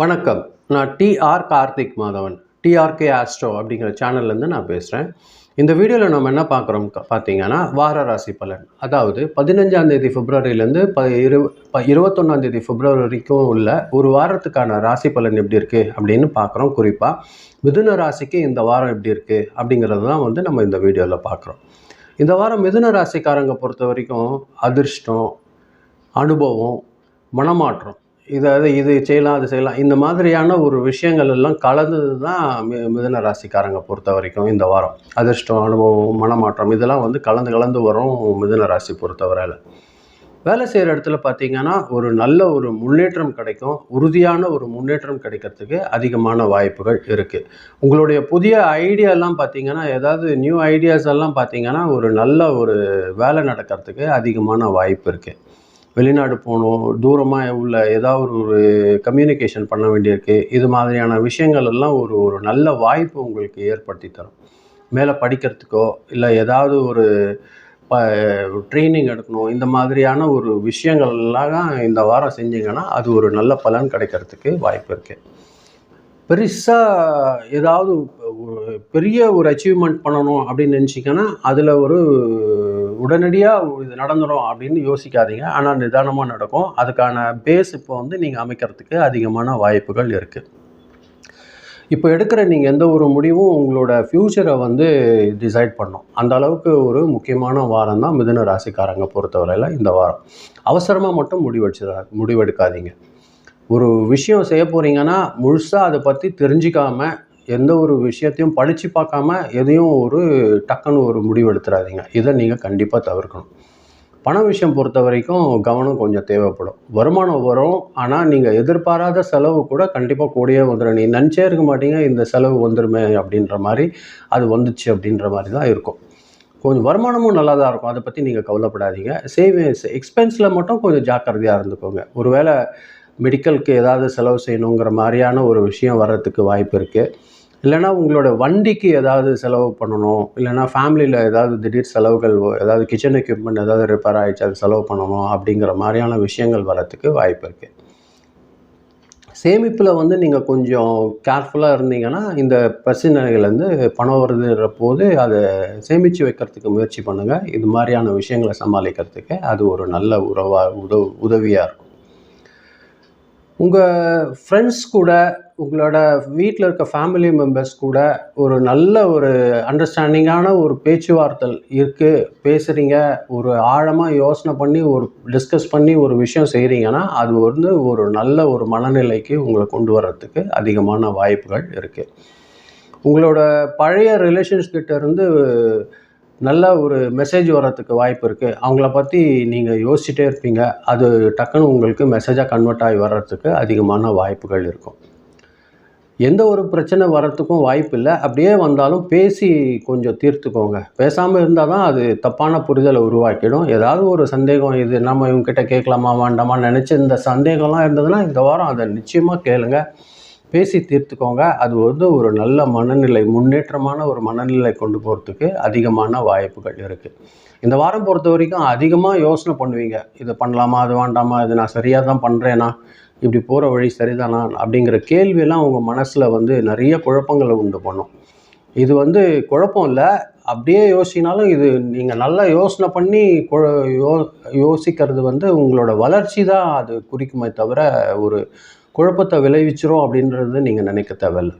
வணக்கம். நான் TR Karthik Madhavan. TRK astro அப்படிங்கிற சேனல்லேருந்து நான் பேசுகிறேன் இந்த வீடியோவில் நம்ம என்ன பார்க்குறோம் பார்த்தீங்கன்னா வார ராசி பலன். அதாவது பதினஞ்சாந்தேதி பிப்ரவரியிலேருந்து ப இரு ப இருபத்தொன்னாந்தேதி பிப்ரவரி வரைக்கும் உள்ள ஒரு வாரத்துக்கான ராசி பலன் எப்படி இருக்குது அப்படின்னு பார்க்குறோம். குறிப்பாக மிதுன ராசிக்கு இந்த வாரம் எப்படி இருக்குது அப்படிங்கிறது தான் வந்து நம்ம இந்த வீடியோவில் பார்க்குறோம். இந்த வாரம் மிதுன ராசிக்காரங்க பொறுத்த வரைக்கும் அதிர்ஷ்டம் அனுபவம் மனமாற்றம். இதாவது இது செய்யலாம் அது செய்யலாம். இந்த மாதிரியான ஒரு விஷயங்கள் எல்லாம் கலந்தது தான் மி மிதன ராசிக்காரங்க பொறுத்த வரைக்கும் இந்த வாரம். அதிர்ஷ்டம் அனுபவம் மனமாற்றம் இதெல்லாம் வந்து கலந்து கலந்து வரும் மிதன ராசி பொறுத்தவரையில். வேலை செய்கிற இடத்துல பார்த்தீங்கன்னா ஒரு நல்ல ஒரு முன்னேற்றம் கிடைக்கும். உறுதியான ஒரு முன்னேற்றம் கிடைக்கிறதுக்கு அதிகமான வாய்ப்புகள் இருக்குது உங்களுடைய புதிய ஐடியாலாம் பார்த்தீங்கன்னா ஏதாவது நியூ ஐடியாஸ் எல்லாம் பார்த்தீங்கன்னா ஒரு நல்ல ஒரு வேலை நடக்கிறதுக்கு அதிகமான வாய்ப்பு இருக்குது வெளிநாடு போகணும் தூரமாக உள்ள ஏதாவது ஒரு கம்யூனிகேஷன் பண்ண வேண்டியிருக்கு. இது மாதிரியான விஷயங்கள் எல்லாம் ஒரு ஒரு நல்ல வாய்ப்பு உங்களுக்கு ஏற்படுத்தி தரும். மேலே படிக்கிறதுக்கோ இல்லை ஏதாவது ஒரு ப ட்ரைனிங் எடுக்கணும் இந்த மாதிரியான ஒரு விஷயங்கள்லாம் இந்த வாரம் செஞ்சீங்கன்னா அது ஒரு நல்ல பலன் கிடைக்கிறதுக்கு வாய்ப்பு இருக்குது பெருசாக ஏதாவது ஒரு பெரிய ஒரு அச்சீவ்மெண்ட் பண்ணணும் அப்படின்னு நினச்சிங்கன்னா அதில் ஒரு உடனடியாக இது நடந்துடும் அப்படின்னு யோசிக்காதீங்க. ஆனால் நிதானமாக நடக்கும். அதுக்கான பேஸ் இப்போ வந்து நீங்கள் அமைக்கிறதுக்கு அதிகமான வாய்ப்புகள் இருக்குது இப்போ எடுக்கிற நீங்கள் எந்த ஒரு முடிவும் உங்களோட ஃப்யூச்சரை வந்து டிசைட் பண்ணும். அந்த அளவுக்கு ஒரு முக்கியமான வாரம் தான் மிதுன ராசிக்காரங்க பொறுத்தவரையில் இந்த வாரம். அவசரமாக மட்டும் முடிவெடுச்சு முடிவெடுக்காதீங்க. ஒரு விஷயம் செய்ய போகிறீங்கன்னா முழுசாக அதை பற்றி தெரிஞ்சிக்காமல் எந்த ஒரு விஷயத்தையும் படித்து பார்க்காம எதையும் ஒரு டக்குன்னு ஒரு முடிவு எடுத்துடாதீங்க இதை நீங்கள் கண்டிப்பாக தவிர்க்கணும். பண விஷயம் பொறுத்த வரைக்கும் கவனம் கொஞ்சம் தேவைப்படும். வருமானம் வரும். ஆனால் நீங்கள் எதிர்பாராத செலவு கூட கண்டிப்பாக கூடயே வந்துடும் நீ நினச்சே இருக்க மாட்டீங்க இந்த செலவு வந்துடுமே அப்படின்ற மாதிரி அது வந்துச்சு அப்படின்ற மாதிரி தான் இருக்கும். கொஞ்சம் வருமானமும் நல்லா தான் இருக்கும். அதை பற்றி நீங்கள் கவலைப்படாதீங்க. சேவிங்ஸ் எக்ஸ்பென்ஸில் மட்டும் கொஞ்சம் ஜாக்கிரதையாக இருந்துக்கோங்க. ஒருவேளை மெடிக்கலுக்கு ஏதாவது செலவு செய்யணுங்கிற மாதிரியான ஒரு விஷயம் வர்றதுக்கு வாய்ப்பு இருக்குது இல்லைனா உங்களோட வண்டிக்கு ஏதாவது செலவு பண்ணணும். இல்லைனா ஃபேமிலியில் ஏதாவது திடீர் செலவுகள் ஏதாவது கிச்சன் எக்யூப்மெண்ட் ஏதாவது ரிப்பேர் ஆகிடுச்சு அது செலவு பண்ணணும் அப்படிங்கிற மாதிரியான விஷயங்கள் வரத்துக்கு வாய்ப்பு இருக்குது சேமிப்பில் வந்து நீங்கள் கொஞ்சம் கேர்ஃபுல்லாக இருந்தீங்கன்னா இந்த பிரச்சனைகள்லேருந்து பணம் வருதுன்ற போது அதை சேமித்து வைக்கிறதுக்கு முயற்சி பண்ணுங்கள் இது மாதிரியான விஷயங்களை சமாளிக்கிறதுக்கு அது ஒரு நல்ல உறவாக உதவு உதவியாக இருக்கும். உங்கள் ஃப்ரெண்ட்ஸ் கூட உங்களோட வீட்டில் இருக்க ஃபேமிலி மெம்பர்ஸ் கூட ஒரு நல்ல ஒரு அண்டர்ஸ்டாண்டிங்கான ஒரு பேச்சுவார்த்தை இருக்குது பேசுகிறீங்க ஒரு ஆழமாக யோசனை பண்ணி ஒரு டிஸ்கஸ் பண்ணி ஒரு விஷயம் செய்கிறீங்கன்னா அது வந்து ஒரு நல்ல ஒரு மனநிலைக்கு உங்களை கொண்டு வர்றதுக்கு அதிகமான வாய்ப்புகள் இருக்குது உங்களோட பழைய ரிலேஷன்ஸ்கிட்ட இருந்து நல்ல ஒரு மெசேஜ் வர்றதுக்கு வாய்ப்பு இருக்குது அவங்கள பற்றி நீங்கள் யோசிச்சுட்டே இருப்பீங்க. அது டக்குன்னு உங்களுக்கு மெசேஜாக கன்வெர்ட் ஆகி வர்றதுக்கு அதிகமான வாய்ப்புகள் இருக்கும். எந்த ஒரு பிரச்சனை வர்றதுக்கும் வாய்ப்பு இல்லை. அப்படியே வந்தாலும் பேசி கொஞ்சம் தீர்த்துக்கோங்க. பேசாமல் இருந்தால் தான் அது தப்பான புரிதலை உருவாக்கிடும். ஏதாவது ஒரு சந்தேகம் இது நம்ம இவங்ககிட்ட கேட்கலாமா வேண்டாமா நினச்சி இந்த சந்தேகம்லாம் இருந்ததுன்னா இந்த வாரம் அதை நிச்சயமாக கேளுங்கள் பேசி தீர்த்துக்கோங்க. அது வந்து ஒரு நல்ல மனநிலை முன்னேற்றமான ஒரு மனநிலை கொண்டு போகிறதுக்கு அதிகமான வாய்ப்புகள் இருக்குது இந்த வாரம் பொறுத்த வரைக்கும் அதிகமாக யோசனை பண்ணுவீங்க. இது பண்ணலாமா அது வேண்டாமா இது நான் சரியாக தான் பண்ணுறேனா இப்படி போகிற வழி சரிதானா அப்படிங்கிற கேள்வியெல்லாம் உங்கள் மனசில் வந்து நிறைய குழப்பங்களை உண்டு பண்ணும். இது வந்து குழப்பம் இல்லை. அப்படியே யோசினாலும் இது நீங்கள் நல்லா யோசனை பண்ணி யோ யோசிக்கிறது வந்து உங்களோட வளர்ச்சி தான் அது குறிக்குமே தவிர ஒரு குழப்பத்தை விளைவிச்சிரும் அப்படின்றத நீங்கள் நினைக்க தேவையில்ல.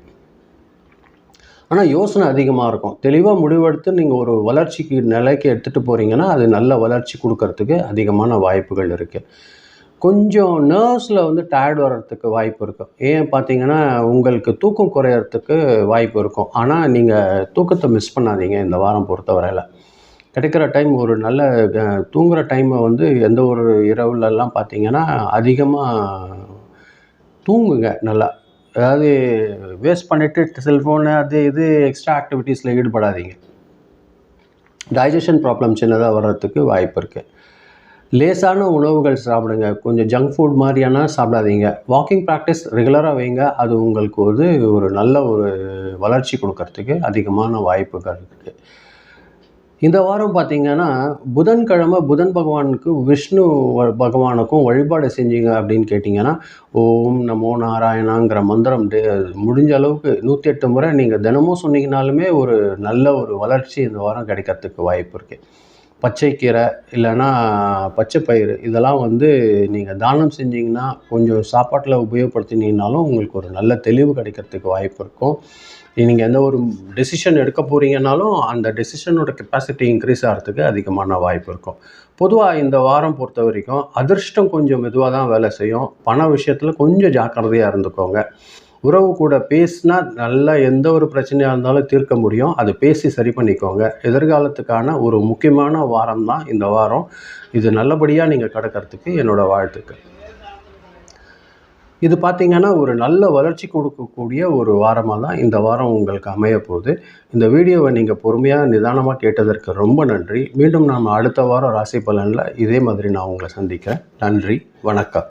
ஆனால் யோசனை அதிகமாக இருக்கும். தெளிவாக முடிவெடுத்து நீங்கள் ஒரு வளர்ச்சிக்கு நிலைக்கு எடுத்துகிட்டு போகிறீங்கன்னா அது நல்ல வளர்ச்சி கொடுக்கறதுக்கு அதிகமான வாய்ப்புகள் இருக்குது கொஞ்சம் நர்ஸில் வந்து டயர்ட் வர்றதுக்கு வாய்ப்பு இருக்கும் ஏன் பார்த்தீங்கன்னா உங்களுக்கு தூக்கம் குறையறதுக்கு வாய்ப்பு இருக்கும். ஆனால் நீங்கள் தூக்கத்தை மிஸ் பண்ணாதீங்க இந்த வாரம் பொறுத்தவரையில். கிடைக்கிற டைம் ஒரு நல்ல தூங்குகிற டைமை வந்து எந்த ஒரு இரவுலலாம் பார்த்தீங்கன்னா அதிகமாக தூங்குங்க நல்லா. அதாவது வேஸ்ட் பண்ணிவிட்டு செல்ஃபோனு அது இது எக்ஸ்ட்ரா ஆக்டிவிட்டீஸில் ஈடுபடாதீங்க. டைஜஷன் ப்ராப்ளம் சின்னதாக வர்றதுக்கு வாய்ப்பு இருக்குது லேசான உணவுகள் சாப்பிடுங்க. கொஞ்சம் ஜங்க் ஃபுட் மாதிரியான சாப்பிடாதீங்க. வாக்கிங் ப்ராக்டிஸ் ரெகுலராக வைங்க. அது உங்களுக்கு வந்து ஒரு நல்ல ஒரு வளர்ச்சி கொடுக்கறதுக்கு அதிகமான வாய்ப்புகள் இருக்குது இந்த வாரம் பார்த்தீங்கன்னா புதன்கிழமை புதன் பகவானுக்கு விஷ்ணு வ- பகவானுக்கும் வழிபாடு செஞ்சீங்க அப்படின்னு கேட்டிங்கன்னா ஓம் நமோ நாராயணாங்கிற மந்திரம் முடிஞ்ச அளவுக்கு நூற்றி எட்டு முறை நீங்கள் தினமும் சொன்னீங்கனாலுமே ஒரு நல்ல ஒரு வளர்ச்சி இந்த வாரம் கிடைக்கிறதுக்கு வாய்ப்பு இருக்குது பச்சைக்கீரை இல்லைன்னா பச்சை பயிறு இதெல்லாம் வந்து நீங்கள் தானம் செஞ்சீங்கன்னா கொஞ்சம் சாப்பாட்டில் உபயோகப்படுத்தினீங்கனாலும் உங்களுக்கு ஒரு நல்ல தெளிவு கிடைக்கிறதுக்கு வாய்ப்பு இருக்கும். நீங்கள் எந்த ஒரு டெசிஷன் எடுக்க போகிறீங்கனாலும் அந்த டெசிஷனோட கெப்பாசிட்டி இன்க்ரீஸ் ஆகிறதுக்கு அதிகமான வாய்ப்பு இருக்கும். பொதுவாக இந்த வாரம் பொறுத்த வரைக்கும் அதிர்ஷ்டம் கொஞ்சம் மெதுவாக தான் வேலை செய்யும். பண விஷயத்தில் கொஞ்சம் ஜாக்கிரதையாக இருந்துக்கோங்க. உறவு கூட பேசினா நல்லா எந்த ஒரு பிரச்சனையாக இருந்தாலும் தீர்க்க முடியும். அது பேசி சரி பண்ணிக்கோங்க. எதிர்காலத்துக்கான ஒரு முக்கியமான வாரம் தான் இந்த வாரம். இது நல்லபடியாக நீங்கள் கடக்கிறதுக்கு என்னோடய வாழ்த்துக்கள். இது பார்த்தீங்கன்னா ஒரு நல்ல வளர்ச்சி கொடுக்கக்கூடிய ஒரு வாரமாக தான் இந்த வாரம் உங்களுக்கு அமைய போகுது இந்த வீடியோவை நீங்கள் பொறுமையாக நிதானமாக கேட்டதற்கு ரொம்ப நன்றி. மீண்டும் நாம் அடுத்த வாரம் ராசி பலனில் இதே மாதிரி நான் உங்களை சந்திக்கிறேன். நன்றி வணக்கம்.